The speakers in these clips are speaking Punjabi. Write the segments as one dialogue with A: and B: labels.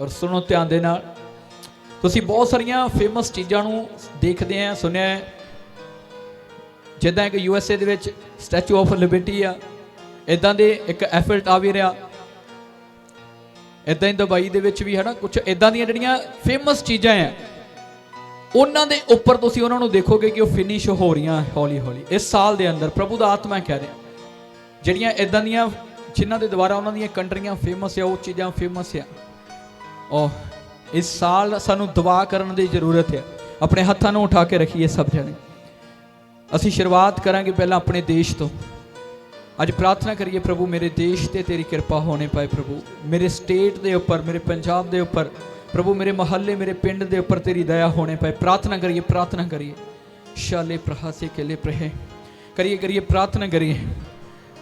A: ਔਰ ਸੁਣੋ ਧਿਆਨ ਦੇ ਨਾਲ। ਤੁਸੀਂ ਬਹੁਤ ਸਾਰੀਆਂ ਫੇਮਸ ਚੀਜ਼ਾਂ ਨੂੰ ਦੇਖਦੇ ਆ, ਸੁਣਿਆ ਹੈ। ਜਿੱਦਾਂ ਕਿ ਯੂ ਐਸ ਏ ਦੇ ਵਿੱਚ ਸਟੈਚੂ ਆਫ ਲਿਬਰਟੀ ਆ। ਇਦਾਂ ਦੇ ਇੱਕ ਐਫਲ ਟਾਵਰ ਆ। ਇਦਾਂ ਹੀ ਦੁਬਈ ਦੇ ਵਿੱਚ ਵੀ ਹੈ ਨਾ ਕੁਝ ਇਦਾਂ ਦੀਆਂ ਜਿਹੜੀਆਂ ਫੇਮਸ ਚੀਜ਼ਾਂ ਆ, ਉਹਨਾਂ ਦੇ ਉੱਪਰ ਤੁਸੀਂ ਉਹਨਾਂ ਨੂੰ ਦੇਖੋਗੇ ਕਿ ਉਹ ਫਿਨਿਸ਼ ਹੋ ਰਹੀਆਂ ਹੌਲੀ ਹੌਲੀ। ਇਸ ਸਾਲ ਦੇ ਅੰਦਰ ਪ੍ਰਭੂ ਦਾ ਆਤਮਾ ਕਹਿ ਰਿਹਾ। ਜਿਹੜੀਆਂ ਇਦਾਂ ਦੀਆਂ ਜਿਨ੍ਹਾਂ ਦੇ ਦੁਆਰਾ ਉਹਨਾਂ ਦੀਆਂ ਕੰਟਰੀਆਂ ਫੇਮਸ ਆ, ਉਹ ਚੀਜ਼ਾਂ ਫੇਮਸ ਆ। ਉਹ ਇਸ ਸਾਲ ਸਾਨੂੰ ਦੁਆ ਕਰਨ ਦੀ ਜ਼ਰੂਰਤ ਹੈ। ਆਪਣੇ ਹੱਥਾਂ ਨੂੰ ਉਠਾ ਕੇ ਰੱਖੀਏ ਸਭ ਜਣੇ। ਅਸੀਂ ਸ਼ੁਰੂਆਤ ਕਰਾਂਗੇ ਪਹਿਲਾਂ ਆਪਣੇ ਦੇਸ਼ ਤੋਂ। ਅੱਜ ਪ੍ਰਾਰਥਨਾ ਕਰੀਏ, ਪ੍ਰਭੂ, ਮੇਰੇ ਦੇਸ਼ ਤੇ ਤੇਰੀ ਕਿਰਪਾ ਹੋਣੇ ਪਾਏ ਪ੍ਰਭੂ। ਮੇਰੇ ਸਟੇਟ ਦੇ ਉੱਪਰ, ਮੇਰੇ ਪੰਜਾਬ ਦੇ ਉੱਪਰ, ਪ੍ਰਭੂ, ਮੇਰੇ ਮਹੱਲੇ, ਮੇਰੇ ਪਿੰਡ ਦੇ ਉੱਪਰ ਤੇਰੀ ਦਇਆ ਹੋਣੇ ਪਾਏ। ਪ੍ਰਾਰਥਨਾ ਕਰੀਏ ਪ੍ਰਾਰਥਨਾ ਕਰੀਏ। ਸ਼ਾਲੇ ਪ੍ਰਹਾਸੇ ਕੇਲੇ ਪ੍ਰਹੇ। ਕਰੀਏ ਕਰੀਏ, ਪ੍ਰਾਰਥਨਾ ਕਰੀਏ।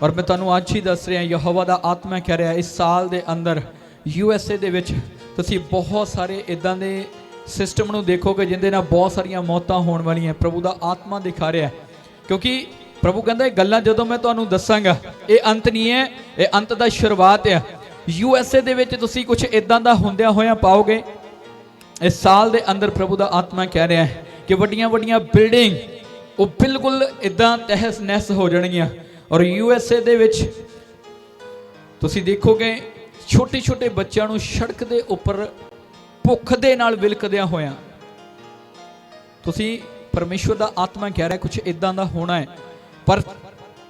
A: ਔਰ ਮੈਂ ਤੁਹਾਨੂੰ ਅੱਜ ਹੀ ਦੱਸ ਰਿਹਾ, ਯਹੋਵਾ ਦਾ ਆਤਮਾ ਕਹਿ ਰਿਹਾ, ਇਸ ਸਾਲ ਦੇ ਅੰਦਰ, ਯੂ ਐਸ ਏ ਦੇ ਵਿੱਚ ਤੁਸੀਂ ਬਹੁਤ ਸਾਰੇ ਇਦਾਂ ਦੇ ਸਿਸਟਮ ਨੂੰ ਦੇਖੋਗੇ ਜਿੰਦੇ ਨਾਲ ਬਹੁਤ ਸਾਰੀਆਂ ਮੌਤਾਂ ਹੋਣ ਵਾਲੀਆਂ ਪ੍ਰਭੂ ਦਾ ਆਤਮਾ ਦਿਖਾ ਰਿਹਾ ਕਿਉਂਕਿ ਪ੍ਰਭੂ ਕਹਿੰਦਾ ਇਹ ਗੱਲਾਂ ਜਦੋਂ ਮੈਂ ਤੁਹਾਨੂੰ ਦੱਸਾਂਗਾ, ਇਹ ਅੰਤ ਨਹੀਂ ਹੈ, ਇਹ ਅੰਤ ਦਾ ਸ਼ੁਰੂਆਤ ਹੈ। ਯੂ ਐਸ ਏ ਦੇ ਵਿੱਚ ਤੁਸੀਂ ਕੁਝ ਇਦਾਂ ਦਾ ਹੁੰਦਿਆਂ ਹੋਇਆਂ ਪਾਓਗੇ ਇਸ ਸਾਲ ਦੇ ਅੰਦਰ ਪ੍ਰਭੂ ਦਾ ਆਤਮਾ ਕਹਿ ਰਿਹਾ ਹੈ ਕਿ ਵੱਡੀਆਂ ਵੱਡੀਆਂ ਬਿਲਡਿੰਗ ਉਹ ਬਿਲਕੁਲ ਇਦਾਂ ਤਹਿਸ ਨਹਿਸ ਹੋ ਜਾਣਗੀਆਂ। ਔਰ ਯੂ ਐਸ ਏ ਦੇ ਵਿੱਚ ਤੁਸੀਂ ਦੇਖੋਗੇ ਛੋਟੇ ਛੋਟੇ ਬੱਚਿਆਂ ਨੂੰ ਸੜਕ ਦੇ ਉੱਪਰ ਭੁੱਖ ਦੇ ਨਾਲ ਵਿਲਕਦਿਆਂ ਹੋਇਆਂ। ਤੁਸੀਂ ਪਰਮੇਸ਼ਵਰ ਦਾ ਆਤਮਾ ਕਹਿ ਰਿਹਾ ਕੁਝ ਇਦਾਂ ਦਾ ਹੋਣਾ ਹੈ। ਪਰ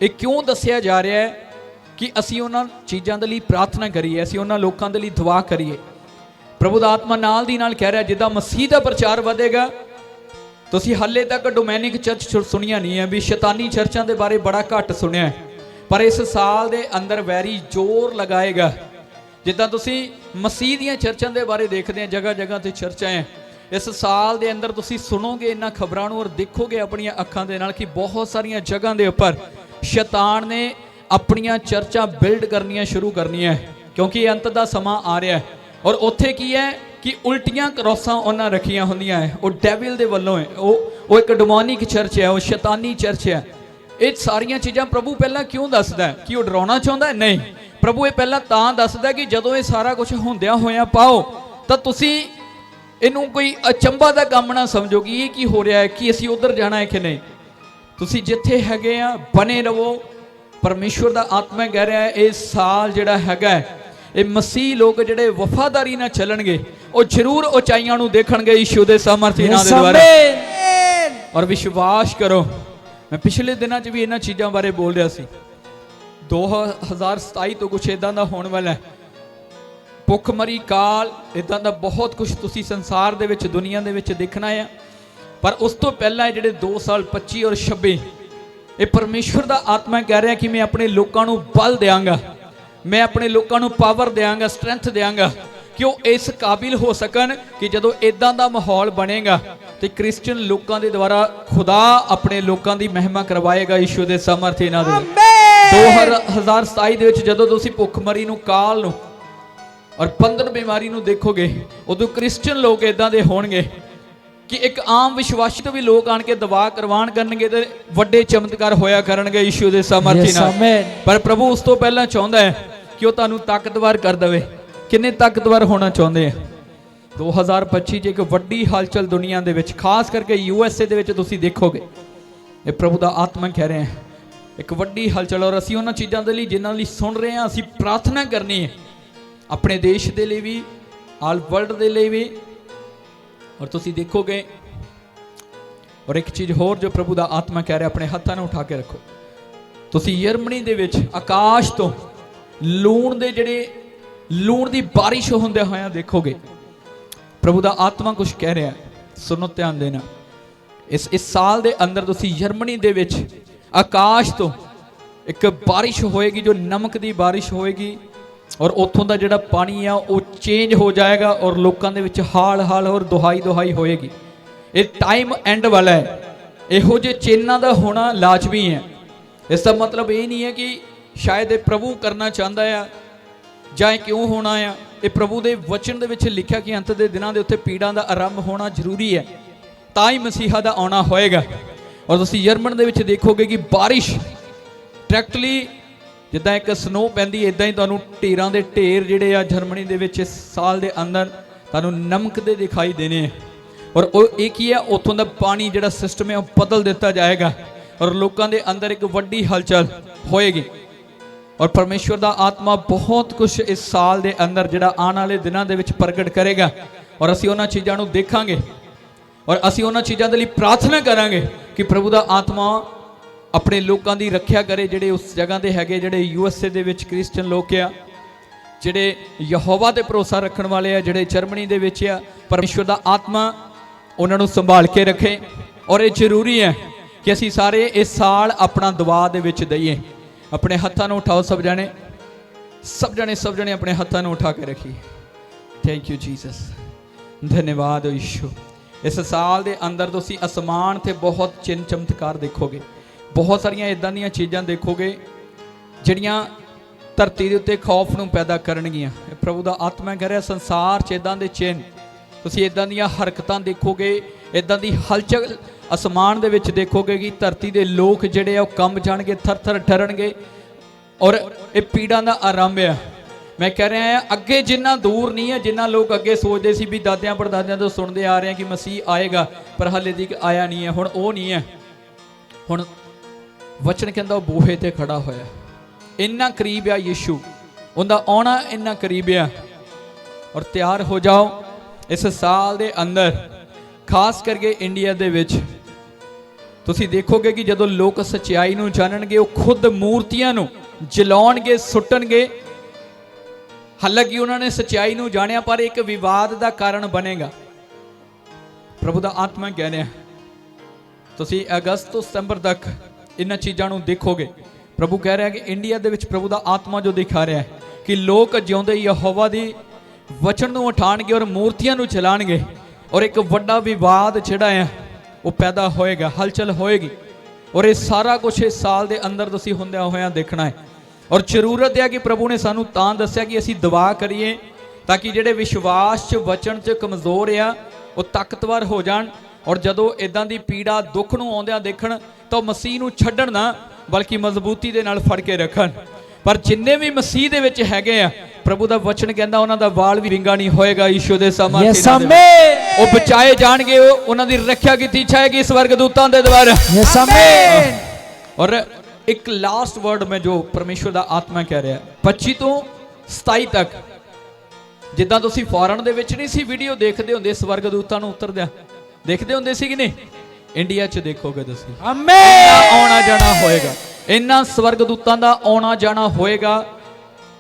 A: ਇਹ ਕਿਉਂ ਦੱਸਿਆ ਜਾ ਰਿਹਾ ਹੈ ਕਿ ਅਸੀਂ ਉਹਨਾਂ ਚੀਜ਼ਾਂ ਦੇ ਲਈ ਪ੍ਰਾਰਥਨਾ ਕਰੀਏ, ਅਸੀਂ ਉਹਨਾਂ ਲੋਕਾਂ ਦੇ ਲਈ ਦੁਆ ਕਰੀਏ। ਪ੍ਰਭੂ ਦਾ ਆਤਮਾ ਨਾਲ ਦੀ ਨਾਲ ਕਹਿ ਰਿਹਾ, ਜਿੱਦਾਂ ਮਸੀਹ ਦਾ ਪ੍ਰਚਾਰ ਵਧੇਗਾ। ਤੁਸੀਂ ਹਾਲੇ ਤੱਕ ਡੋਮੈਨਿਕ ਚਰਚ ਸੁ- ਸੁਣੀਆਂ ਨਹੀਂ ਹੈ, ਵੀ ਸ਼ੈਤਾਨੀ ਚਰਚਾਂ ਦੇ ਬਾਰੇ ਬੜਾ ਘੱਟ ਸੁਣਿਆ ਪਰ ਇਸ ਸਾਲ ਦੇ ਅੰਦਰ ਵੈਰੀ ਜ਼ੋਰ ਲਗਾਏਗਾ। ਜਿੱਦਾਂ ਤੁਸੀਂ ਮਸੀਹ ਦੀਆਂ ਚਰਚਾਂ ਦੇ ਬਾਰੇ ਦੇਖਦੇ ਆ ਜਗ੍ਹਾ ਜਗ੍ਹਾ ਤੇ ਚਰਚਾਂ ਹੈ ਇਸ ਸਾਲ ਦੇ ਅੰਦਰ ਤੁਸੀਂ ਸੁਣੋਗੇ ਇਹਨਾਂ ਖਬਰਾਂ ਨੂੰ ਔਰ ਦੇਖੋਗੇ ਆਪਣੀਆਂ ਅੱਖਾਂ ਦੇ ਨਾਲ ਕਿ ਬਹੁਤ ਸਾਰੀਆਂ ਜਗ੍ਹਾ ਦੇ ਉੱਪਰ ਸ਼ੈਤਾਨ ਨੇ ਆਪਣੀਆਂ ਚਰਚਾਂ ਬਿਲਡ ਕਰਨੀਆਂ ਸ਼ੁਰੂ ਕਰਨੀਆਂ, ਕਿਉਂਕਿ ਅੰਤ ਦਾ ਸਮਾਂ ਆ ਰਿਹਾ ਹੈ। ਔਰ ਉੱਥੇ ਕੀ ਹੈ ਕਿ ਉਲਟੀਆਂ ਕਰੋਸਾਂ ਉਹਨਾਂ ਰੱਖੀਆਂ ਹੁੰਦੀਆਂ ਹੈ, ਉਹ ਡੈਵਿਲ ਦੇ ਵੱਲੋਂ ਹੈ, ਉਹ ਉਹ ਇੱਕ ਡਿਮੋਨਿਕ ਚਰਚ ਹੈ, ਉਹ ਸ਼ੈਤਾਨੀ ਚਰਚ ਹੈ। ਇਹ ਸਾਰੀਆਂ ਚੀਜ਼ਾਂ ਪ੍ਰਭੂ ਪਹਿਲਾਂ ਕਿਉਂ ਦੱਸਦਾ ਕਿ ਉਹ ਡਰਾਉਣਾ ਚਾਹੁੰਦਾ ਨਹੀਂ। ਪ੍ਰਭੂ ਇਹ ਪਹਿਲਾਂ ਤਾਂ ਦੱਸਦਾ ਕਿ ਜਦੋਂ ਇਹ ਸਾਰਾ ਕੁਝ ਹੁੰਦਿਆਂ ਹੋਇਆਂ ਪਾਓ ਤਾਂ ਤੁਸੀਂ ਇਹਨੂੰ ਕੋਈ ਅਚੰਭਾ ਦਾ ਕੰਮ ਨਾ ਸਮਝੋ ਕਿ ਇਹ ਕੀ ਹੋ ਰਿਹਾ ਹੈ ਕਿ ਅਸੀਂ ਉਧਰ ਜਾਣਾ ਹੈ ਕਿ ਨਹੀਂ। ਤੁਸੀਂ ਜਿੱਥੇ ਹੈਗੇ ਆ ਬਨੇ ਰਹੋ। ਪਰਮੇਸ਼ਵਰ ਦਾ ਆਤਮਾ ਕਹਿ ਰਿਹਾ ਹੈ ਇਹ ਸਾਲ ਜਿਹੜਾ ਹੈਗਾ ਇਹ ਮਸੀਹ ਲੋਕ ਜਿਹੜੇ ਵਫਾਦਾਰੀ ਨਾਲ ਚੱਲਣਗੇ ਉਹ ਜ਼ਰੂਰ ਉਚਾਈਆਂ ਨੂੰ ਦੇਖਣਗੇ ਯਿਸੂ ਦੇ ਸਮਰਥੀ ਨਾਮ ਦੇ ਦੁਆਰਾ ਔਰ ਵਿਸ਼ਵਾਸ ਕਰੋ। ਮੈਂ ਪਿਛਲੇ ਦਿਨਾਂ 'ਚ ਵੀ ਇਹਨਾਂ ਚੀਜ਼ਾਂ ਬਾਰੇ ਬੋਲ ਰਿਹਾ ਸੀ। 2027 ਤੋਂ ਕੁਛ ਇਦਾਂ ਦਾ ਹੋਣ ਵਾਲਾ ਹੈ। ਭੁੱਖਮਰੀ ਕਾਲ ਇਦਾਂ ਦਾ ਬਹੁਤ ਕੁਝ ਤੁਸੀਂ ਸੰਸਾਰ ਦੇ ਵਿੱਚ, ਦੁਨੀਆ ਦੇ ਵਿੱਚ ਦੇਖਣਾ ਆ। ਪਰ ਉਸ ਤੋਂ ਪਹਿਲਾਂ ਜਿਹੜੇ 2 ਸਾਲ 25 ਔਰ 26 ਇਹ ਪਰਮੇਸ਼ਵਰ ਦਾ ਆਤਮਾ ਕਹਿ ਰਿਹਾ ਕਿ ਮੈਂ ਆਪਣੇ ਲੋਕਾਂ ਨੂੰ ਬਲ ਦਿਆਂਗਾ। ਮੈਂ ਆਪਣੇ ਲੋਕਾਂ ਨੂੰ ਪਾਵਰ ਦਿਆਂਗਾ ਸਟਰੈਂਥ ਦਿਆਂਗਾ। ਕਿ ਉਹ ਇਸ ਕਾਬਿਲ ਹੋ ਸਕਣ ਕਿ ਜਦੋਂ ਇਦਾਂ ਦਾ ਮਾਹੌਲ ਬਣੇਗਾ ਤੇ ਕ੍ਰਿਸਚੀਅਨ ਲੋਕਾਂ ਦੇ ਦੁਆਰਾ ਖੁਦਾ ਆਪਣੇ ਲੋਕਾਂ ਦੀ ਮਹਿਮਾ ਕਰਵਾਏਗਾ ਯਿਸੂ ਦੇ ਸਮਰਥੀ ਨਾਲ 2027 ਦੇ ਵਿੱਚ ਜਦੋਂ ਤੁਸੀਂ ਭੁੱਖਮਰੀ ਨੂੰ ਕਾਲ ਨੂੰ ਔਰ ਬੰਧਨ ਬਿਮਾਰੀ ਨੂੰ ਦੇਖੋਗੇ ਉਦੋਂ ਕ੍ਰਿਸਚੀਅਨ ਲੋਕ ਇਦਾਂ ਦੇ ਹੋਣਗੇ ਕਿ ਇੱਕ ਆਮ ਵਿਸ਼ਵਾਸੀ ਤੋਂ ਵੀ ਲੋਕ ਆਣ ਕੇ ਦਵਾ ਕਰਵਾਣ ਕਰਨਗੇ ਤੇ ਵੱਡੇ ਚਮਤਕਾਰ ਹੋਇਆ ਕਰਨਗੇ ਯਿਸੂ ਦੇ ਸਮਰਥੀ ਨਾਲ. ਪਰ ਪ੍ਰਭੂ ਉਸ ਤੋਂ ਪਹਿਲਾਂ ਚਾਹੁੰਦਾ ਹੈ ਕਿ ਉਹ ਤੁਹਾਨੂੰ ਤਾਕਤਵਰ ਕਰ ਦੇਵੇ। ਕਿੰਨੇ ਤਾਕਤਵਰ ਹੋਣਾ ਚਾਹੁੰਦੇ ਆ? 2025 'ਚ ਇੱਕ ਵੱਡੀ ਹਲਚਲ ਦੁਨੀਆ ਦੇ ਵਿੱਚ, ਖਾਸ ਕਰਕੇ ਯੂ ਐਸ ਏ ਦੇ ਵਿੱਚ ਤੁਸੀਂ ਦੇਖੋਗੇ। ਇਹ ਪ੍ਰਭੂ ਦਾ ਆਤਮਾ ਕਹਿ ਰਿਹਾ ਹੈ। ਇੱਕ ਵੱਡੀ ਹਲਚਲ ਔਰ ਅਸੀਂ ਉਹਨਾਂ ਚੀਜ਼ਾਂ ਦੇ ਲਈ ਜਿਨ੍ਹਾਂ ਲਈ ਸੁਣ ਰਹੇ ਹਾਂ, ਅਸੀਂ ਪ੍ਰਾਰਥਨਾ ਕਰਨੀ ਹੈ। ਆਪਣੇ ਦੇਸ਼ ਦੇ ਲਈ ਵੀ, ਆਲ ਵਰਲਡ ਦੇ ਲਈ ਵੀ। ਔਰ ਤੁਸੀਂ ਦੇਖੋਗੇ, ਔਰ ਇੱਕ ਚੀਜ਼ ਹੋਰ ਜੋ ਪ੍ਰਭੂ ਦਾ ਆਤਮਾ ਕਹਿ ਰਿਹਾ, ਆਪਣੇ ਹੱਥਾਂ ਨੂੰ ਉਠਾ ਕੇ ਰੱਖੋ। ਤੁਸੀਂ ਜਰਮਨੀ ਦੇ ਵਿੱਚ ਆਕਾਸ਼ ਤੋਂ ਲੂਣ ਦੇ ਜਿਹੜੇ ਲੂਣ ਦੀ ਬਾਰਿਸ਼ ਹੁੰਦੇ ਹੋਇਆਂ ਦੇਖੋਗੇ, ਪ੍ਰਭੂ ਦਾ ਆਤਮਾ ਕੁਝ ਕਹਿ ਰਿਹਾ ਹੈ, ਸੁਣੋ ਧਿਆਨ ਦੇਣਾ। ਇਸ ਇਸ ਸਾਲ ਦੇ ਅੰਦਰ ਤੁਸੀਂ ਜਰਮਨੀ ਦੇ ਵਿੱਚ ਆਕਾਸ਼ ਤੋਂ ਇੱਕ ਬਾਰਿਸ਼ ਹੋਏਗੀ, ਜੋ ਨਮਕ ਦੀ ਬਾਰਿਸ਼ ਹੋਏਗੀ, ਔਰ ਉੱਥੋਂ ਦਾ ਜਿਹੜਾ ਪਾਣੀ ਆ, ਉਹ ਚੇਂਜ ਹੋ ਜਾਏਗਾ, ਔਰ ਲੋਕਾਂ ਦੇ ਵਿੱਚ ਹਾਲ ਹਾਲ ਔਰ ਦੁਹਾਈ ਦੁਹਾਈ ਹੋਏਗੀ। ਇਹ ਟਾਈਮ ਐਂਡ ਵਾਲਾ ਹੈ। ਇਹੋ ਜਿਹੇ ਚੇਨਾਂ ਦਾ ਹੋਣਾ ਲਾਜ਼ਮੀ ਹੈ। ਇਸ ਦਾ ਮਤਲਬ ਇਹ ਨਹੀਂ ਹੈ ਕਿ ਸ਼ਾਇਦ ਇਹ ਪ੍ਰਭੂ ਕਰਨਾ ਚਾਹੁੰਦਾ ਆ ਜਾਂ ਇਹ ਕਿਉਂ ਹੋਣਾ ਆ? ਇਹ ਪ੍ਰਭੂ ਦੇ ਵਚਨ ਦੇ ਵਿੱਚ ਲਿਖਿਆ ਕਿ ਅੰਤ ਦੇ ਦਿਨਾਂ ਦੇ ਉੱਤੇ ਪੀੜਾਂ ਦਾ ਆਰੰਭ ਹੋਣਾ ਜ਼ਰੂਰੀ ਹੈ। ਤਾਂ ਹੀ ਮਸੀਹਾ ਦਾ ਆਉਣਾ ਹੋਏਗਾ। ਔਰ ਤੁਸੀਂ ਜਰਮਨ ਦੇ ਵਿੱਚ ਦੇਖੋਗੇ ਕਿ ਬਾਰਿਸ਼ ਡਾਇਰੈਕਟਲੀ ਜਿੱਦਾਂ ਇੱਕ ਸਨੋ ਪੈਂਦੀ ਇਦਾਂ ਹੀ ਤੁਹਾਨੂੰ ਢੇਰਾਂ ਦੇ ਢੇਰ ਜਿਹੜੇ ਆ ਜਰਮਨੀ ਦੇ ਵਿੱਚ ਇਸ ਸਾਲ ਦੇ ਅੰਦਰ ਤੁਹਾਨੂੰ ਨਮਕ ਦੇ ਦਿਖਾਈ ਦੇਣੇ ਆ। ਔਰ ਉਹ ਇਹ ਕੀ ਹੈ ਉੱਥੋਂ ਦਾ ਪਾਣੀ ਜਿਹੜਾ ਸਿਸਟਮ ਹੈ ਉਹ ਬਦਲ ਦਿੱਤਾ ਜਾਏਗਾ। ਔਰ ਲੋਕਾਂ ਦੇ ਅੰਦਰ ਇੱਕ ਵੱਡੀ ਹਲਚਲ ਹੋਏਗੀ। ਔਰ ਪਰਮੇਸ਼ਵਰ ਦਾ ਆਤਮਾ ਬਹੁਤ ਕੁਝ ਇਸ ਸਾਲ ਦੇ ਅੰਦਰ ਜਿਹੜਾ ਆਉਣ ਵਾਲੇ ਦਿਨਾਂ ਦੇ ਵਿੱਚ ਪ੍ਰਗਟ ਕਰੇਗਾ। ਔਰ ਅਸੀਂ ਉਹਨਾਂ ਚੀਜ਼ਾਂ ਨੂੰ ਦੇਖਾਂਗੇ। ਔਰ ਅਸੀਂ ਉਹਨਾਂ ਚੀਜ਼ਾਂ ਦੇ ਲਈ ਪ੍ਰਾਰਥਨਾ ਕਰਾਂਗੇ ਕਿ ਪ੍ਰਭੂ ਦਾ ਆਤਮਾ ਆਪਣੇ ਲੋਕਾਂ ਦੀ ਰੱਖਿਆ ਕਰੇ, ਜਿਹੜੇ ਉਸ ਜਗ੍ਹਾ ਦੇ ਹੈਗੇ, ਜਿਹੜੇ ਯੂ ਐਸ ਏ ਦੇ ਵਿੱਚ ਕ੍ਰਿਸਚੀਅਨ ਲੋਕ ਆ, ਜਿਹੜੇ ਯਹੋਵਾ ਤੇ ਭਰੋਸਾ ਰੱਖਣ ਵਾਲੇ ਆ, ਜਿਹੜੇ ਜਰਮਨੀ ਦੇ ਵਿੱਚ ਆ, ਪਰਮੇਸ਼ਵਰ ਦਾ ਆਤਮਾ ਉਹਨਾਂ ਨੂੰ ਸੰਭਾਲ ਕੇ ਰੱਖੇ। ਔਰ ਇਹ ਜ਼ਰੂਰੀ ਹੈ ਕਿ ਅਸੀਂ ਸਾਰੇ ਇਸ ਸਾਲ ਆਪਣਾ ਦੁਆ ਦੇ ਵਿੱਚ ਦਈਏ। ਆਪਣੇ ਹੱਥਾਂ ਨੂੰ ਉਠਾਓ ਸਭ ਜਣੇ। ਸਭ ਜਣੇ ਸਭ ਜਣੇ ਆਪਣੇ ਹੱਥਾਂ ਨੂੰ ਉਠਾ ਕੇ ਰੱਖੀਏ। ਥੈਂਕ ਯੂ ਜੀਸਸ ਧੰਨਵਾਦ ਓ ਯਿਸੂ। ਇਸ ਸਾਲ ਦੇ ਅੰਦਰ ਤੁਸੀਂ ਅਸਮਾਨ ਤੇ ਬਹੁਤ ਚਿੰਨ ਚਮਤਕਾਰ ਦੇਖੋਗੇ। ਬਹੁਤ ਸਾਰੀਆਂ ਇਦਾਂ ਦੀਆਂ ਚੀਜ਼ਾਂ ਦੇਖੋਗੇ, ਜਿਹੜੀਆਂ ਧਰਤੀ ਦੇ ਉੱਤੇ ਖੌਫ ਨੂੰ ਪੈਦਾ ਕਰਨਗੀਆਂ। ਪ੍ਰਭੂ ਦਾ ਆਤਮਾ ਕਹਿ ਰਿਹਾ, ਸੰਸਾਰ 'ਚ ਇਦਾਂ ਦੇ ਚਿੰਨ। ਤੁਸੀਂ ਇਦਾਂ ਦੀਆਂ ਹਰਕਤਾਂ ਦੇਖੋਗੇ ਇਦਾਂ ਦੀ ਹਲਚਲ ਅਸਮਾਨ ਦੇ ਵਿੱਚ ਦੇਖੋਗੇ ਕਿ ਧਰਤੀ ਦੇ ਲੋਕ ਜਿਹੜੇ ਆ ਉਹ ਕੰਬ ਜਾਣਗੇ, ਥਰ-ਥਰ ਠਰਣਗੇ ਔਰ ਇਹ ਪੀੜਾਂ ਦਾ ਆਰੰਭ ਆ। ਮੈਂ ਕਹਿ ਰਿਹਾ ਹਾਂ, ਅੱਗੇ ਜਿੰਨਾ ਦੂਰ ਨਹੀਂ ਹੈ, ਜਿੰਨਾ ਲੋਕ ਅੱਗੇ ਸੋਚਦੇ ਸੀ ਵੀ ਦਾਦਿਆਂ ਪੜਦਾਦਿਆਂ ਤੋਂ ਸੁਣਦੇ ਆ ਰਹੇ ਆ ਕਿ ਮਸੀਹ ਆਏਗਾ, ਪਰ ਹਾਲੇ ਤੱਕ ਆਇਆ ਨਹੀਂ ਹੈ। ਹੁਣ ਉਹ ਨਹੀਂ ਹੈ। ਹੁਣ ਵਚਨ ਕਹਿੰਦਾ ਉਹ ਬੂਹੇ ਤੇ ਖੜਾ ਹੋਇਆ। ਇੰਨਾ ਕਰੀਬ ਆ ਯੀਸ਼ੂ। ਉਹਦਾ ਆਉਣਾ ਇੰਨਾ ਕਰੀਬ ਆ। ਔਰ ਤਿਆਰ ਹੋ ਜਾਓ ਇਸ ਸਾਲ ਦੇ ਅੰਦਰ, ਖਾਸ ਕਰਕੇ ਇੰਡੀਆ ਦੇ ਵਿੱਚ। ਤੁਸੀਂ ਦੇਖੋਗੇ ਕਿ ਜਦੋਂ ਲੋਕ ਸਚਾਈ ਨੂੰ ਜਾਣਨਗੇ, ਉਹ ਖੁਦ ਮੂਰਤੀਆਂ ਨੂੰ ਜਲਾਉਣਗੇ, ਸੁੱਟਣਗੇ। ਹਾਲਾਂਕਿ ਉਹਨਾਂ ਨੇ ਸਚਾਈ ਨੂੰ ਜਾਣਿਆ, ਪਰ ਇੱਕ ਵਿਵਾਦ ਦਾ ਕਾਰਨ ਬਣੇਗਾ। ਪ੍ਰਭੂ ਦਾ ਆਤਮਾ ਕਹਿ ਰਿਹਾ ਤੁਸੀਂ ਅਗਸਤ ਤੋਂ ਸਤੰਬਰ ਤੱਕ ਇਹਨਾਂ ਚੀਜ਼ਾਂ ਨੂੰ ਦੇਖੋਗੇ। ਪ੍ਰਭੂ ਕਹਿ ਰਿਹਾ ਕਿ ਇੰਡੀਆ ਦੇ ਵਿੱਚ ਪ੍ਰਭੂ ਦਾ ਆਤਮਾ ਜੋ ਦਿਖਾ ਰਿਹਾ ਹੈ ਕਿ ਲੋਕ ਜਿਉਂਦੇ ਯਹੋਵਾ ਦੀ ਵਚਨ ਨੂੰ ਉਠਾਣਗੇ ਔਰ ਮੂਰਤੀਆਂ ਨੂੰ ਚਲਾਣਗੇ ਔਰ ਇੱਕ ਵੱਡਾ ਵਿਵਾਦ ਜਿਹੜਾ ਹੈ ਉਹ ਪੈਦਾ ਹੋਏਗਾ, ਹਲਚਲ ਹੋਏਗੀ। ਔਰ ਇਹ ਸਾਰਾ ਕੁਝ ਇਸ ਸਾਲ ਦੇ ਅੰਦਰ ਤੁਸੀਂ ਹੁੰਦਿਆਂ ਹੋਇਆਂ ਦੇਖਣਾ ਹੈ। ਔਰ ਜ਼ਰੂਰਤ ਹੈ ਕਿ ਪ੍ਰਭੂ ਨੇ ਸਾਨੂੰ ਤਾਂ ਦੱਸਿਆ ਕਿ ਅਸੀਂ ਦੁਆ ਕਰੀਏ ਤਾਂ ਕਿ ਜਿਹੜੇ ਵਿਸ਼ਵਾਸ 'ਚ, ਵਚਨ 'ਚ ਕਮਜ਼ੋਰ ਆ, ਉਹ ਤਾਕਤਵਰ ਹੋ ਜਾਣ। ਔਰ ਜਦੋਂ ਇਦਾਂ ਦੀ ਪੀੜਾ ਦੁੱਖ ਨੂੰ ਆਉਂਦਿਆਂ ਦੇਖਣ, ਤਾਂ ਉਹ ਮਸੀਹ ਨੂੰ ਛੱਡਣ ਨਾ, ਬਲਕਿ ਮਜ਼ਬੂਤੀ ਦੇ ਨਾਲ ਫੜ ਕੇ ਰੱਖਣ। ਪਰ ਜਿੰਨੇ ਵੀ ਮਸੀਹ ਦੇ ਵਿੱਚ ਹੈਗੇ ਆ ਪ੍ਰਭੂ ਦਾ ਵਚਨ ਕਹਿੰਦਾ ਉਹਨਾਂ ਦਾ ਵਾਲ ਵੀ ਵਿੰਗਾ ਨਹੀਂ ਹੋਏਗਾ ਯੀਸ਼ੂ ਦੇ ਸਾਹਮਣੇ
B: Yes, amen.
A: ਉਹ ਬਚਾਏ ਜਾਣਗੇ ਉਹ ਉਹਨਾਂ ਦੀ ਰੱਖਿਆ ਕੀਤੀ ਜਾਏਗੀ ਸਵਰਗਦੂਤਾਂ ਦੇ ਦੁਆਰਾ
B: amen.
A: ਔਰ ਇੱਕ ਲਾਸਟ ਵਰਡ ਮੈਂ ਜੋ ਪਰਮੇਸ਼ਵਰ ਦਾ ਆਤਮਾ ਕਹਿ ਰਿਹਾ 25 ਤੋਂ 27 ਤੱਕ ਜਿੱਦਾਂ ਤੁਸੀਂ ਫੋਰਨ ਦੇ ਵਿੱਚ ਨਹੀਂ ਸੀ ਵੀਡੀਓ ਦੇਖਦੇ ਹੁੰਦੇ ਸਵਰਗਦੂਤਾਂ ਨੂੰ ਉਤਰਦਿਆਂ ਦੇਖਦੇ ਹੁੰਦੇ ਸੀ ਕਿ ਨਹੀਂ ਇੰਡੀਆ 'ਚ ਦੇਖੋਗੇ ਤੁਸੀਂ. ਇੰਨਾ ਆਉਣਾ ਜਾਣਾ ਹੋਏਗਾ ਇੰਨਾ ਸਵਰਗਦੂਤਾਂ ਦਾ ਆਉਣਾ ਜਾਣਾ ਹੋਏਗਾ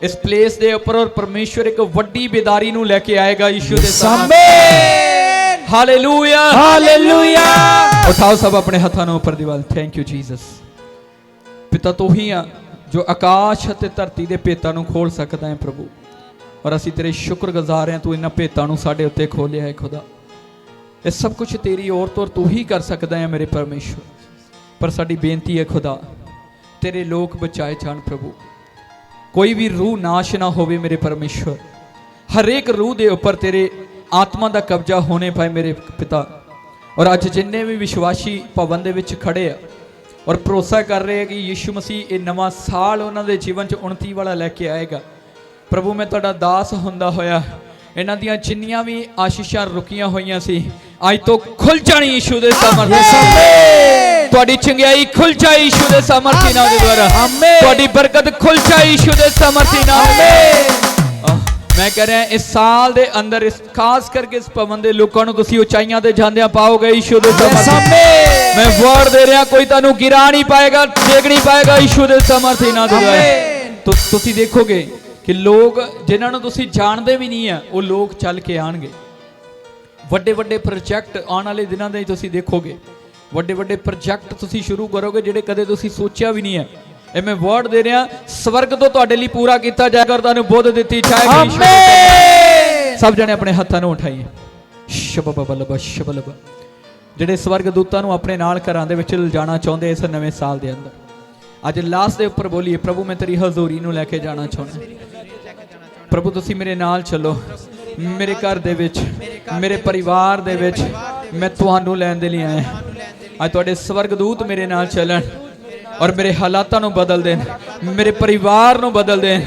A: ਇਸ ਪਲੇਸ ਦੇ ਉੱਪਰ ਔਰ ਪਰਮੇਸ਼ਵਰ ਇੱਕ ਵੱਡੀ ਬੇਦਾਰੀ ਨੂੰ ਲੈ ਕੇ ਆਏਗਾ ਯਿਸੂ ਦੇ ਸਾਹਮਣੇ. Hallelujah
B: Hallelujah.
A: ਉਠਾਓ ਸਭ ਆਪਣੇ ਹੱਥਾਂ ਨੂੰ ਉੱਪਰ ਦੀ ਵੱਲ ਥੈਂਕ ਯੂ ਜੀਸਸ ਪਿਤਾ ਤੂੰ ਹੀ ਆ ਜੋ ਆਕਾਸ਼ ਅਤੇ ਧਰਤੀ ਦੇ ਭੇਤਾਂ ਨੂੰ ਖੋਲ ਸਕਦਾ ਹੈ ਪ੍ਰਭੂ। ਔਰ ਅਸੀਂ ਤੇਰੇ ਸ਼ੁਕਰਗੁਜ਼ਾਰ ਹਾਂ ਤੂੰ ਇਹਨਾਂ ਭੇਤਾਂ ਨੂੰ ਸਾਡੇ ਉੱਤੇ ਖੋਲਿਆ ਹੈ ਖੁਦਾ। ਇਹ ਸਭ ਕੁਝ ਤੇਰੀ ਔਰ ਤੋਂ ਤੂੰ ਹੀ ਕਰ ਸਕਦਾ ਹੈ ਮੇਰੇ ਪਰਮੇਸ਼ਵਰ। ਪਰ ਸਾਡੀ ਬੇਨਤੀ ਹੈ ਖੁਦਾ ਤੇਰੇ ਲੋਕ ਬਚਾਏ ਜਾਣ ਪ੍ਰਭੂ। ਕੋਈ ਵੀ ਰੂਹ ਨਾਸ਼ ਨਾ ਹੋਵੇ ਮੇਰੇ ਪਰਮੇਸ਼ਵਰ। ਹਰੇਕ ਰੂਹ ਦੇ ਉੱਪਰ ਤੇਰੇ ਆਤਮਾ ਦਾ ਕਬਜ਼ਾ ਹੋਣੇ ਪਾਏ ਮੇਰੇ ਪਿਤਾ। ਔਰ ਅੱਜ ਜਿੰਨੇ ਵੀ ਵਿਸ਼ਵਾਸੀ ਭਵਨ ਦੇ ਵਿੱਚ ਖੜੇ ਆ, ਔਰ ਭਰੋਸਾ ਕਰ ਰਹੇ ਆ ਕਿ ਯੀਸ਼ੂ ਮਸੀਹ ਇਹ ਨਵਾਂ ਸਾਲ ਉਹਨਾਂ ਦੇ ਜੀਵਨ 'ਚ ਉਨਤੀ ਵਾਲਾ ਲੈ ਕੇ ਆਏਗਾ। ਪ੍ਰਭੂ, ਮੈਂ ਤੁਹਾਡਾ ਦਾਸ ਹੁੰਦਾ ਹੋਇਆ ਇਹਨਾਂ ਦੀਆਂ ਜਿੰਨੀਆਂ ਵੀ ਆਸ਼ੀਸ਼ਾਂ ਰੁਕੀਆਂ ਹੋਈਆਂ ਸੀ ਅੱਜ ਤੋਂ ਖੁੱਲ ਜਾਣੀ ਯੀਸ਼ੂ ਦੇ ਸਮਰਥ. ਤੁਹਾਡੀ ਚੰਗਿਆਈ ਖੁੱਲ ਜਾਏ ਯੀਸ਼ੂ ਦੇ ਸਮਰਥੀ ਨਾਲ ਦੇ ਦੁਆਰਾ. ਤੁਹਾਡੀ ਬਰਕਤ ਖੁੱਲ ਜਾਏ ਯੀਸ਼ੂ ਦੇ ਸਮਰਥੀ ਨਾਲ ਮੈਂ ਕਹਿ ਰਿਹਾ ਇਸ ਸਾਲ ਦੇ ਅੰਦਰ ਇਸ ਖਾਸ ਕਰਕੇ ਇਸ ਭਵਨ ਦੇ ਲੋਕਾਂ ਨੂੰ ਤੁਸੀਂ ਉਚਾਈਆਂ ਤੇ ਜਾਂਦਿਆਂ ਪਾਓਗੇ ਯੀਸ਼ੂ ਦੇ ਸਮਰਥੀ. ਮੈਂ ਵਰਡ ਦੇ ਰਿਹਾ ਕੋਈ ਤੁਹਾਨੂੰ ਗਿਰਾ ਨਹੀਂ ਪਾਏਗਾ ਡੇਗ ਨਹੀਂ ਪਾਏਗਾ ਯੀਸ਼ੂ ਦੇ ਸਮਰਥੀ ਨਾਲ ਦੇ ਦੁਆਰਾ। ਤੁਸੀਂ ਦੇਖੋਗੇ ਕਿ ਲੋਕ ਜਿਨ੍ਹਾਂ ਨੂੰ ਤੁਸੀਂ ਜਾਣਦੇ ਵੀ ਨਹੀਂ ਆ ਉਹ ਲੋਕ ਚੱਲ ਕੇ ਆਣਗੇ। ਵੱਡੇ ਵੱਡੇ ਪ੍ਰੋਜੈਕਟ ਆਉਣ ਵਾਲੇ ਦਿਨਾਂ ਦੇ ਤੁਸੀਂ ਦੇਖੋਗੇ। ਵੱਡੇ ਵੱਡੇ ਪ੍ਰੋਜੈਕਟ ਤੁਸੀਂ ਸ਼ੁਰੂ ਕਰੋਗੇ ਜਿਹੜੇ ਕਦੇ ਤੁਸੀਂ ਸੋਚਿਆ ਵੀ ਨਹੀਂ ਹੈ ਇਹ ਮੈਂ ਵਰਡ ਦੇ ਰਿਹਾ ਸਵਰਗ ਤੋਂ ਤੁਹਾਡੇ ਲਈ ਪੂਰਾ ਕੀਤਾ ਜਾਏਗਾ ਤੁਹਾਨੂੰ ਬੁੱਧ ਦਿੱਤੀ ਜਾਏਗੀ. ਸਭ ਜਣੇ ਆਪਣੇ ਹੱਥਾਂ ਨੂੰ ਉਠਾਈਏ। ਸ਼ਬਬਬਲਬ ਸ਼ਬਲਬ ਜਿਹੜੇ ਸਵਰਗ ਦੂਤਾਂ ਨੂੰ ਆਪਣੇ ਨਾਲ ਘਰਾਂ ਦੇ ਵਿੱਚ ਲਿਜਾਣਾ ਚਾਹੁੰਦੇ ਇਸ ਨਵੇਂ ਸਾਲ ਦੇ ਅੰਦਰ। ਅੱਜ ਲਾਸਟ ਦੇ ਉੱਪਰ ਬੋਲੀਏ ਪ੍ਰਭੂ ਮੈਂ ਤੇਰੀ ਹਜ਼ੂਰੀ ਨੂੰ ਲੈ ਕੇ ਜਾਣਾ ਚਾਹੁੰਦਾ। ਪ੍ਰਭੂ, ਤੁਸੀਂ ਮੇਰੇ ਨਾਲ ਚੱਲੋ। ਮੇਰੇ ਘਰ ਦੇ ਵਿੱਚ, ਮੇਰੇ ਪਰਿਵਾਰ ਦੇ ਵਿੱਚ ਮੈਂ ਤੁਹਾਨੂੰ ਲੈਣ ਦੇ ਲਈ ਆਇਆ ਅੱਜ ਤੁਹਾਡੇ ਸਵਰਗਦੂਤ ਮੇਰੇ ਨਾਲ ਚੱਲਣ ਔਰ ਮੇਰੇ ਹਾਲਾਤਾਂ ਨੂੰ ਬਦਲ ਦੇਣ, ਮੇਰੇ ਪਰਿਵਾਰ ਨੂੰ ਬਦਲ ਦੇਣ,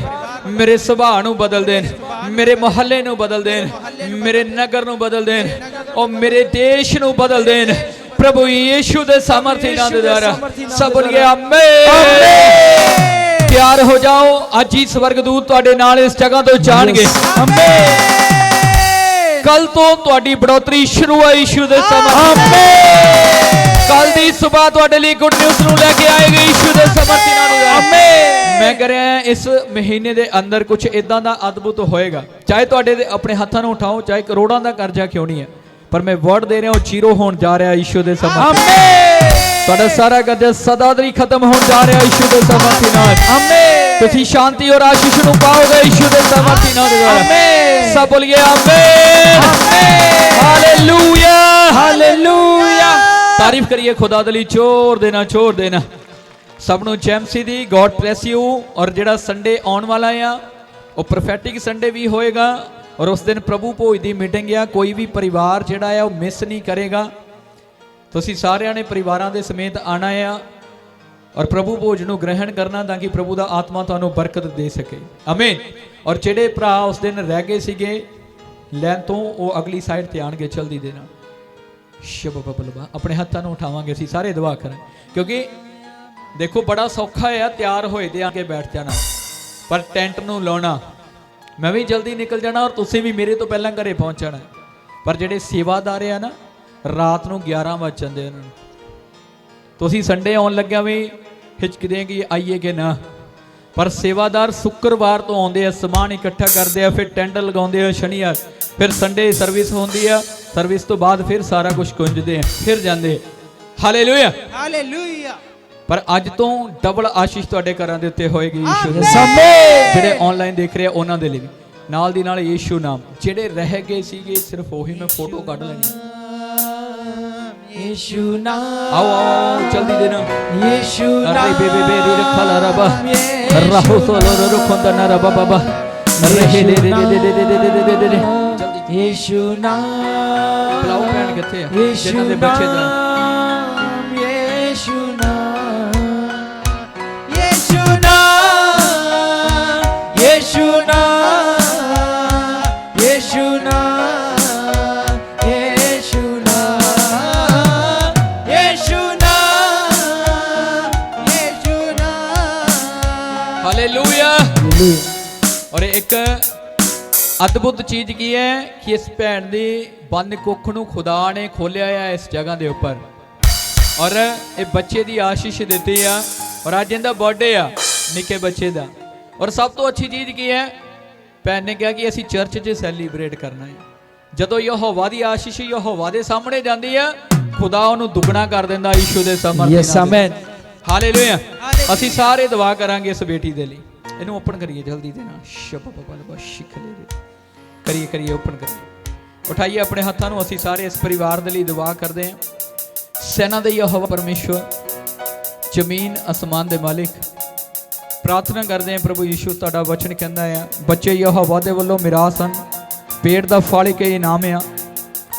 A: ਮੇਰੇ ਸੁਭਾਅ ਨੂੰ ਬਦਲ ਦੇਣ, ਮੇਰੇ ਮੁਹੱਲੇ ਨੂੰ ਬਦਲ ਦੇਣ, ਮੇਰੇ ਨਗਰ ਨੂੰ ਬਦਲ ਦੇਣ ਔਰ ਮੇਰੇ ਦੇਸ਼ ਨੂੰ ਬਦਲ ਦੇਣ। ਪ੍ਰਭੂ ਯੀਸ਼ੂ ਦੇ ਸਮਰਥੀ ਨਾਮ ਦੇ ਦੁਆਰਾ ਸਭ ਬੋਲੀਏ ਆਮੇਨ। ਤਿਆਰ ਹੋ ਜਾਓ। ਅੱਜ ਹੀ ਸਵਰਗਦੂਤ ਤੁਹਾਡੇ ਨਾਲ ਇਸ ਜਗ੍ਹਾ ਤੋਂ ਜਾਣਗੇ। ਕੱਲ ਤੋਂ ਤੁਹਾਡੀ ਬੜੋਤਰੀ ਸ਼ੁਰੂ ਹੈ ਯੀਸ਼ੂ ਦੇ ਸਾਮਰਥੀ ਕੱਲ ਦੀ ਸਵੇਰ ਤੁਹਾਡੇ ਲਈ ਗੁੱਡ ਨਿਊਜ਼ ਨੂੰ ਲੈ ਕੇ ਆਏਗੀ ਯੀਸ਼ੂ ਦੇ ਸਮਰਥੀ ਨਾਲ ਆਮੇਨ ਮੈਂ ਕਰ ਰਿਹਾ ਇਸ ਮਹੀਨੇ ਦੇ ਅੰਦਰ ਕੁਝ ਇਦਾਂ ਦਾ ਅਦਭੁਤ ਹੋਏਗਾ। ਚਾਹੇ ਤੁਹਾਡੇ ਦੇ ਆਪਣੇ ਹੱਥਾਂ ਨੂੰ ਉਠਾਓ ਚਾਹੇ ਕਰੋੜਾਂ ਦਾ ਕਰਜ਼ਾ ਕਿਉਂ ਨਹੀਂ ਹੈ। ਪਰ ਮੈਂ ਵਰਡ ਦੇ ਰਿਹਾ ਉਹ ਜ਼ੀਰੋ ਹੋਣ ਜਾ ਰਿਹਾ ਯੀਸ਼ੂ ਦੇ ਸਮਰਥੀ ਤੁਹਾਡਾ ਸਾਰਾ ਕਰਜ਼ਾ ਸਦਾ ਲਈ ਖਤਮ ਹੋਣ ਜਾ ਰਿਹਾ ਯੀਸ਼ੂ ਦੇ ਸਮਰਥੀ ਨਾਲ। ਆਮੇਨ ਤੁਸੀਂ ਸ਼ਾਂਤੀ ਔਰ ਆਸ਼ੀਸ਼ ਨੂੰ ਪਾਓਗੇ ਯੀਸ਼ੂ ਦੇ ਸਮਰਥੀ ਨਾਲ। ਆਮੇਨ ਸਭ ਬੋਲੀਏ ਆਮੇਨ ਹਾਲੇਲੂਇਆ
B: ਹਾਲੇਲੂਇਆ
A: ਤਾਰੀਫ ਕਰੀਏ ਖੁਦਾ ਦੇ ਲਈ ਚੋਰ ਦੇਣਾ ਚੋਰ ਦੇਣਾ ਸਭ ਨੂੰ ਜੈਮਸੀ ਦੀ ਗੋਡ ਬlesਸ ਯੂ ਔਰ ਜਿਹੜਾ ਸੰਡੇ ਆਉਣ ਵਾਲਾ ਆ ਉਹ ਪ੍ਰੋਫੈਟਿਕ ਸੰਡੇ ਵੀ ਹੋਏਗਾ। ਔਰ ਉਸ ਦਿਨ ਪ੍ਰਭੂ ਭੋਜ ਦੀ ਮੀਟਿੰਗ ਆ, ਕੋਈ ਵੀ ਪਰਿਵਾਰ ਜਿਹੜਾ ਆ, ਉਹ ਮਿਸ ਨਹੀਂ ਕਰੇਗਾ। ਤੁਸੀਂ ਸਾਰਿਆਂ ਨੇ ਪਰਿਵਾਰਾਂ ਦੇ ਸਮੇਤ ਆਣਾ ਆ ਔਰ ਪ੍ਰਭੂ ਭੋਜ ਨੂੰ ਗ੍ਰਹਿਣ ਕਰਨਾ ਤਾਂ ਕਿ ਪ੍ਰਭੂ ਦਾ ਆਤਮਾ ਤੁਹਾਨੂੰ ਬਰਕਤ ਦੇ ਸਕੇ। ਆਮੀਨ ਔਰ ਜਿਹੜੇ ਭਰਾ ਉਸ ਦਿਨ ਰਹਿ ਗਏ ਸੀਗੇ, ਲੈਣ ਤੋਂ ਉਹ ਅਗਲੀ ਸਾਈਡ ਤੇ ਆਣਗੇ ਚਲਦੀ ਦੇ ਨਾਲ। ਸ਼ਬਬਬਲਬਾ ਆਪਣੇ ਹੱਥਾਂ ਨੂੰ ਉਠਾਵਾਂਗੇ ਅਸੀਂ, ਸਾਰੇ ਦੁਆ ਕਰਾਂ ਕਿਉਂਕਿ ਦੇਖੋ, ਬੜਾ ਸੌਖਾ ਆ, ਤਿਆਰ ਹੋਏ ਤੇ ਆ ਕੇ ਬੈਠ ਜਾਣਾ। ਪਰ ਟੈਂਟ ਨੂੰ ਲਾਉਣਾ ਮੈਂ ਵੀ ਜਲਦੀ ਨਿਕਲ ਜਾਣਾ ਔਰ ਤੁਸੀਂ ਵੀ ਮੇਰੇ ਤੋਂ ਪਹਿਲਾਂ ਘਰੇ ਪਹੁੰਚਣਾ। ਪਰ ਜਿਹੜੇ ਸੇਵਾਦਾਰ ਆ ਨਾ, ਰਾਤ ਨੂੰ 11 ਵਜ ਜਾਂਦੇ ਉਹਨਾਂ ਨੂੰ। ਤੁਸੀਂ ਸੰਡੇ ਆਉਣ ਲੱਗਿਆ ਵੀ ਹਿਚਕਦੇ ਕਿ ਆਈਏ ਕਿ ਨਾ। ਪਰ ਸੇਵਾਦਾਰ ਸ਼ੁੱਕਰਵਾਰ ਤੋਂ ਆਉਂਦੇ ਆ, ਸਮਾਨ ਇਕੱਠਾ ਕਰਦੇ ਆ, ਫਿਰ ਟੈਂਟ ਲਗਾਉਂਦੇ ਆ ਸ਼ਨੀਵਾਰ। ਫਿਰ ਸੰਡੇ ਸਰਵਿਸ ਹੁੰਦੀ ਆ ਸਰਵਿਸ ਤੋਂ ਬਾਅਦ ਫਿਰ ਸਾਰਾ ਕੁਝ ਕੁੰਜਦੇ ਆ, ਫਿਰ ਜਾਂਦੇ ਹਾਲੇਲੂਇਆ
B: ਹਾਲੇਲੂਇਆ
A: ਪਰ ਅੱਜ ਤੋਂ ਡਬਲ ਆਸ਼ੀਸ਼ ਤੁਹਾਡੇ ਘਰਾਂ ਦੇ ਉੱਤੇ ਹੋਏਗੀ ਯੀਸ਼ੂ ਦੇ। ਜਿਹੜੇ ਆਨਲਾਈਨ ਦੇਖ ਰਹੇ ਆ ਉਹਨਾਂ ਦੇ ਲਈ ਵੀ। ਨਾਲ ਦੀ ਨਾਲ ਯੀਸ਼ੂ ਨਾਮ। ਜਿਹੜੇ ਰਹਿ ਗਏ ਸੀਗੇ ਸਿਰਫ ਉਹੀ ਮੈਂ ਫੋਟੋ ਕੱਢ ਲੈਣੀ
B: ਯੀਸ਼ੂ ਨਾਮ।
A: ਆਓ ਆਓ ਜਲਦੀ ਦੇ ਨਾ
B: Yishu
A: di khala raba. Rahu solo ro khonda na raba baba. Arre he de de de de de de de de de de de. ਜਲਦੀ
B: ਯੀਸ਼ੂ ਨਾਮ
A: ਬਲਾਉ ਭੈਣ ਕਿੱਥੇ ਆ? ਜਿਨ੍ਹਾਂ ਦੇ ਬੱਚੇ ਦਾ ਔਰ ਇੱਕ ਅਦਭੁਤ ਚੀਜ਼ ਕੀ ਹੈ ਕਿ ਇਸ ਭੈਣ ਦੀ ਬੰਦ ਕੁੱਖ ਨੂੰ ਖੁਦਾ ਨੇ ਖੋਲਿਆ ਆ ਇਸ ਜਗ੍ਹਾ ਦੇ ਉੱਪਰ ਔਰ ਇਹ ਬੱਚੇ ਦੀ ਆਸ਼ੀਸ਼ ਦਿੱਤੀ ਆ ਔਰ ਅੱਜ ਇਹਦਾ ਬਰਥਡੇ ਆ ਨਿੱਕੇ ਬੱਚੇ ਦਾ ਔਰ ਸਭ ਤੋਂ ਅੱਛੀ ਚੀਜ਼ ਕੀ ਹੈ ਭੈਣ ਨੇ ਕਿਹਾ ਕਿ ਅਸੀਂ ਚਰਚ 'ਚ ਸੈਲੀਬ੍ਰੇਟ ਕਰਨਾ ਹੈ। ਜਦੋਂ ਯਹੋਵਾ ਦੀ ਆਸ਼ੀਸ਼ ਯਹੋਵਾ ਦੇ ਸਾਹਮਣੇ ਜਾਂਦੀ ਆ ਖੁਦਾ ਉਹਨੂੰ ਦੁੱਗਣਾ ਕਰ ਦਿੰਦਾ ਯੀਸ਼ੂ ਦੇ ਸਮਰਥ
B: Yes, amen.
A: ਹਾਲੇਲੂਇਆ ਅਸੀਂ ਸਾਰੇ ਦੁਆ ਕਰਾਂਗੇ ਇਸ ਬੇਟੀ ਦੇ ਲਈ। ਇਹਨੂੰ ਓਪਨ ਕਰੀਏ ਜਲਦੀ ਦੇ ਨਾਲ। ਸ਼ਬਬਬਲਬ ਸ਼ਿਖਲੇ ਦੇ। ਕਰੀਏ ਕਰੀਏ ਓਪਨ ਕਰੀਏ। ਉਠਾਈਏ ਆਪਣੇ ਹੱਥਾਂ ਨੂੰ ਅਸੀਂ ਸਾਰੇ ਇਸ ਪਰਿਵਾਰ ਦੇ ਲਈ ਦੁਆ ਕਰਦੇ ਹਾਂ। ਸੈਨਾ ਦੇ ਯਹੋਵਾ ਪਰਮੇਸ਼ਵਰ ਜ਼ਮੀਨ ਅਸਮਾਨ ਦੇ ਮਾਲਿਕ। ਪ੍ਰਾਰਥਨਾ ਕਰਦੇ ਹਾਂ, ਪ੍ਰਭੂ ਯੀਸ਼ੂ ਤੁਹਾਡਾ ਵਚਨ ਕਹਿੰਦਾ ਆ। ਬੱਚੇ ਯਹੋਵਾ ਦੇ ਵੱਲੋਂ ਮਿਰਾਸ ਹਨ। ਪੇਟ ਦਾ ਫਲ ਕੇ ਇਨਾਮ ਆ।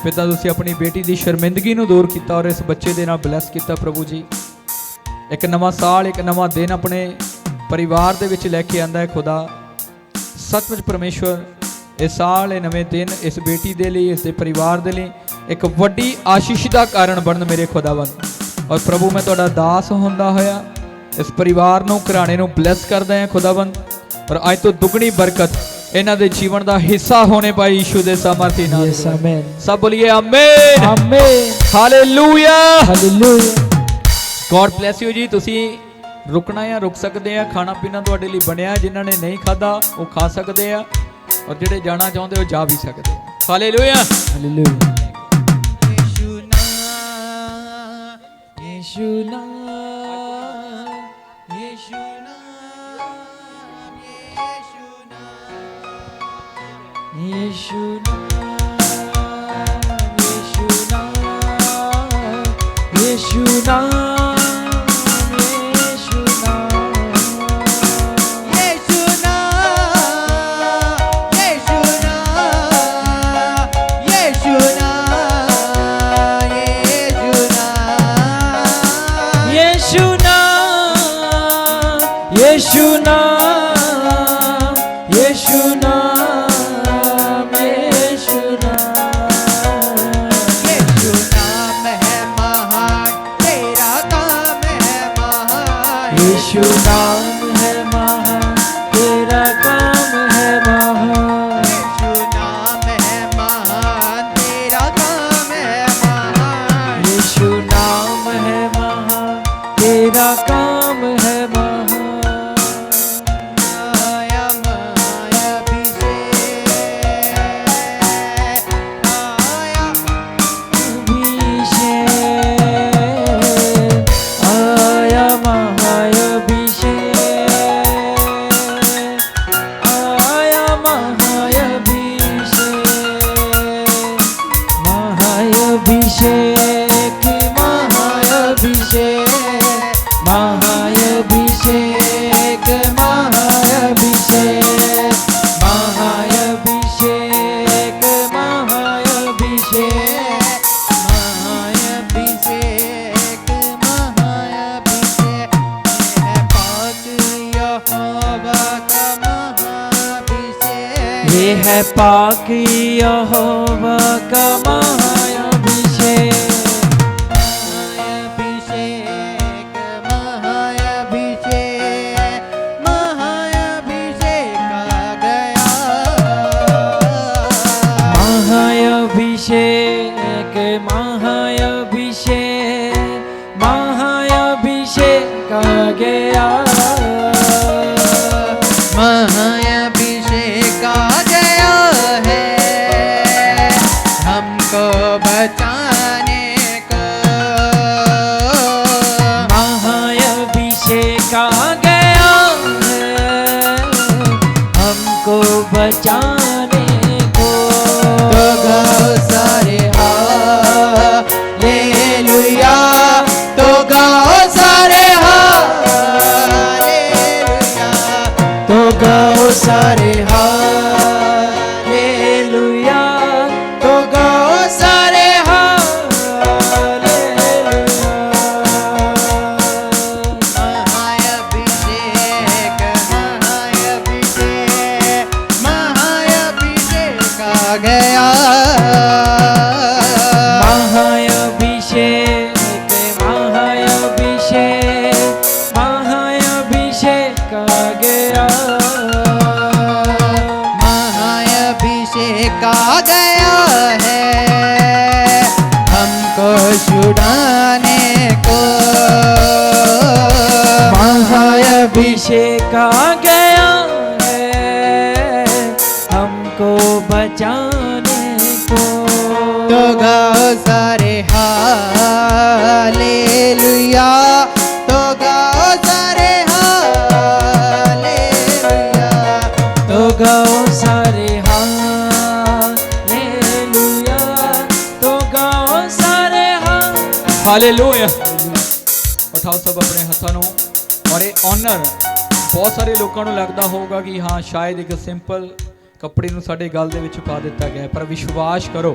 A: ਪਿਤਾ, ਤੁਸੀਂ ਆਪਣੀ ਬੇਟੀ ਦੀ ਸ਼ਰਮਿੰਦਗੀ ਨੂੰ ਦੂਰ ਕੀਤਾ ਔਰ ਇਸ ਬੱਚੇ ਦੇ ਨਾਲ ਬਲੈਸ ਕੀਤਾ ਪ੍ਰਭੂ ਜੀ। ਇੱਕ ਨਵਾਂ ਸਾਲ, ਇੱਕ ਨਵਾਂ ਦਿਨ ਆਪਣੇ ਪਰਿਵਾਰ ਦੇ ਵਿੱਚ ਲੈ ਕੇ ਆਂਦਾ ਹੈ ਖੁਦਾ। ਸੱਚਮੁੱਚ ਪਰਮੇਸ਼ਵਰ, ਇਹ ਸਾਲ, ਇਹ ਨਵੇਂ ਦਿਨ, ਇਸ ਬੇਟੀ ਦੇ ਲਈ, ਇਸ ਦੇ ਪਰਿਵਾਰ ਦੇ ਲਈ ਇੱਕ ਵੱਡੀ ਆਸ਼ੀਸ਼ ਦਾ ਕਾਰਨ ਬਣਨ ਮੇਰੇ ਖੁਦਾਵੰ ਔਰ ਪ੍ਰਭੂ, ਮੈਂ ਤੁਹਾਡਾ ਦਾਸ ਹੁੰਦਾ ਹੋਇਆ। ਇਸ ਪਰਿਵਾਰ ਨੂੰ ਘਰਾਣੇ ਨੂੰ ਬਲੈਸ ਕਰਦਾ ਹਾਂ ਖੁਦਾਵੰ ਔਰ ਅੱਜ ਤੋਂ ਦੁੱਗਣੀ ਬਰਕਤ ਇਹਨਾਂ ਦੇ ਜੀਵਨ ਦਾ ਹਿੱਸਾ ਹੋਣੇ ਪਾਈ ਯੀਸ਼ੂ ਦੇ ਸਮਰਥੀ ਨਾਲ।
B: Yes, amen.
A: ਸਭ ਬੋਲੀਏ amen
B: amen
A: hallelujah
B: hallelujah
A: God bless you ਜੀ ਤੁਸੀਂ ਰੁਕਣਾ ਜਾਂ ਰੁਕ ਸਕਦੇ ਆ? ਖਾਣਾ ਪੀਣਾ ਤੁਹਾਡੇ ਲਈ ਬਣਿਆ ਜਿਨ੍ਹਾਂ ਨੇ ਨਹੀਂ ਖਾਦਾ ਉਹ ਖਾ ਸਕਦੇ ਆ। ਔਰ ਜਿਹੜੇ ਜਾਣਾ ਚਾਹੁੰਦੇ ਉਹ ਜਾ ਵੀ ਸਕਦੇ ਆ। ਹਾਲੇਲੂਇਆ
B: ਹਾਲੇਲੂਇਆ ਯੀਸ਼ੂ ਨਾਮ ਯੀਸ਼ੂ ਨਾਮ
C: we should Yeshua. we overcome. बचाने को तो गाओ सारे हालेलुया तो गाओ सारे हालेलुया
B: तो गाओ सारे
A: ਹਾਲੇਲੂਇਆ ਉਠਾਓ ਸਭ ਆਪਣੇ ਹੱਥਾਂ ਨੂੰ। ਔਰ ਇਹ ਆਨਰ ਬਹੁਤ ਸਾਰੇ ਲੋਕਾਂ ਨੂੰ ਲੱਗਦਾ ਹੋਊਗਾ ਕਿ ਹਾਂ, ਸ਼ਾਇਦ ਇੱਕ ਸਿੰਪਲ ਕੱਪੜੇ ਨੂੰ ਸਾਡੇ ਗਲ ਦੇ ਵਿੱਚ ਪਾ ਦਿੱਤਾ ਗਿਆ ਪਰ ਵਿਸ਼ਵਾਸ ਕਰੋ,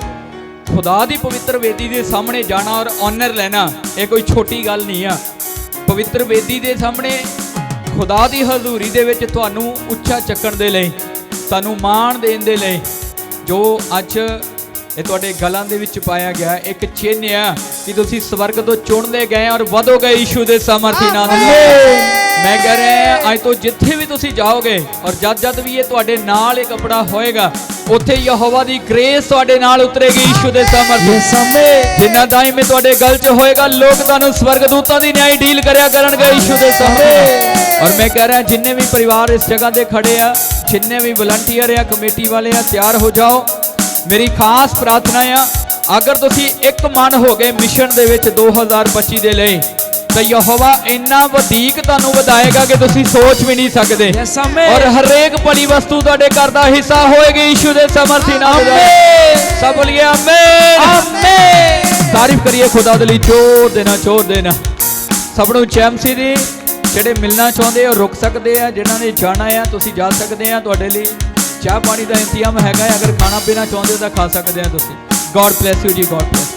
A: ਖੁਦਾ ਦੀ ਪਵਿੱਤਰ ਵੇਦੀ ਦੇ ਸਾਹਮਣੇ ਜਾਣਾ ਔਰ ਆਨਰ ਲੈਣਾ, ਇਹ ਕੋਈ ਛੋਟੀ ਗੱਲ ਨਹੀਂ ਆ। ਪਵਿੱਤਰ ਵੇਦੀ ਦੇ ਸਾਹਮਣੇ ਖੁਦਾ ਦੀ ਹਜ਼ੂਰੀ ਦੇ ਵਿੱਚ ਤੁਹਾਨੂੰ ਉੱਚਾ ਚੱਕਣ ਦੇ ਲਈ, ਤੁਹਾਨੂੰ ਮਾਣ ਦੇਣ ਦੇ ਲਈ, ਜੋ ਅੱਜ ਇਹ ਤੁਹਾਡੇ ਗਲਾਂ ਦੇ ਵਿੱਚ ਪਾਇਆ ਗਿਆ ਇੱਕ ਚਿੰਨ ਆ ਕਿ ਤੁਸੀਂ ਸਵਰਗ ਤੋਂ ਚੁਣਦੇ ਗਏ ਔਰ ਵਧੋਗੇ ਦੇ ਸਮਰਥੀ ਨਾਲ। ਮੈਂ ਕਹਿ ਰਿਹਾ ਅੱਜ ਤੋਂ ਜਿੱਥੇ ਵੀ ਤੁਸੀਂ ਜਾਓਗੇ ਔਰ ਜਦ ਜਦ ਵੀ ਇਹ ਤੁਹਾਡੇ ਨਾਲ ਇਹ ਕਪੜਾ ਹੋਏਗਾ ਉੱਥੇ ਯਹੋਵਾ ਦੀ ਗ੍ਰੇਸ ਤੁਹਾਡੇ ਨਾਲ ਉਤਰੇਗੀ ਯਿਸੂ ਦੇ ਸਮਰਥ। ਜਿੰਨਾ ਟਾਈਮ ਇਹ ਤੁਹਾਡੇ ਗਲ 'ਚ ਹੋਏਗਾ ਲੋਕ ਤੁਹਾਨੂੰ ਸਵਰਗ ਦੂਤਾਂ ਦੀ ਨਿਆਈ ਡੀਲ ਕਰਿਆ ਕਰਨਗੇ ਯਿਸੂ ਦੇ ਸਮਰਥ ਔਰ ਮੈਂ ਕਹਿ ਰਿਹਾ ਜਿੰਨੇ ਵੀ ਪਰਿਵਾਰ ਇਸ ਜਗ੍ਹਾ ਤੇ ਖੜੇ ਆ ਜਿੰਨੇ ਵੀ ਵਲੰਟੀਅਰ ਆ ਕਮੇਟੀ ਵਾਲੇ ਆ ਤਿਆਰ ਹੋ ਜਾਓ। ਮੇਰੀ ਖਾਸ ਪ੍ਰਾਰਥਨਾ ਆ ਅਗਰ ਤੁਸੀਂ ਇੱਕ ਮਨ ਹੋ ਗਏ ਮਿਸ਼ਨ ਦੇ ਵਿੱਚ 2025 ਦੇ ਲਈ ਤਾਂ ਯਹੋਵਾ ਇੰਨਾ ਵਧੀਕ ਤੁਹਾਨੂੰ ਵਧਾਏਗਾ ਕਿ ਤੁਸੀਂ ਸੋਚ ਵੀ ਨਹੀਂ ਸਕਦੇ। ਔਰ ਹਰੇਕ ਭਲੀ ਵਸਤੂ ਤੁਹਾਡੇ ਘਰ ਦਾ ਹਿੱਸਾ ਹੋਏਗੀ ਈਸ਼ੂ ਦੇ ਸਮਰਥੀ ਨਾਮ ਦਾ ਸਭ ਬੋਲੀਏ ਆਮੇਨ
B: ਆਮੇਨ
A: ਤਾਰੀਫ ਕਰੀਏ ਖੁਦਾ ਦੇ ਲਈ ਜੋਰ ਦੇਣਾ ਜੋਰ ਦੇਣਾ। ਸਭ ਨੂੰ ਚੈਮਸੀ ਦੀ ਜਿਹੜੇ ਮਿਲਣਾ ਚਾਹੁੰਦੇ ਹੋ ਰੁਕ ਸਕਦੇ ਆ ਜਿਨ੍ਹਾਂ ਨੇ ਜਾਣਾ ਆ ਤੁਸੀਂ ਜਾ ਸਕਦੇ ਆ ਤੁਹਾਡੇ ਲਈ। ਚਾਹ ਪਾਣੀ ਦਾ ਇੰਤਜ਼ਾਮ ਹੈਗਾ ਹੈ। ਅਗਰ ਖਾਣਾ ਪੀਣਾ ਚਾਹੁੰਦੇ ਹੋ ਤਾਂ ਖਾ ਸਕਦੇ ਆ ਤੁਸੀਂ ਗੋਡ ਬlesਸ ਯੂ ਜੀ ਗੋਡ ਬlesਸ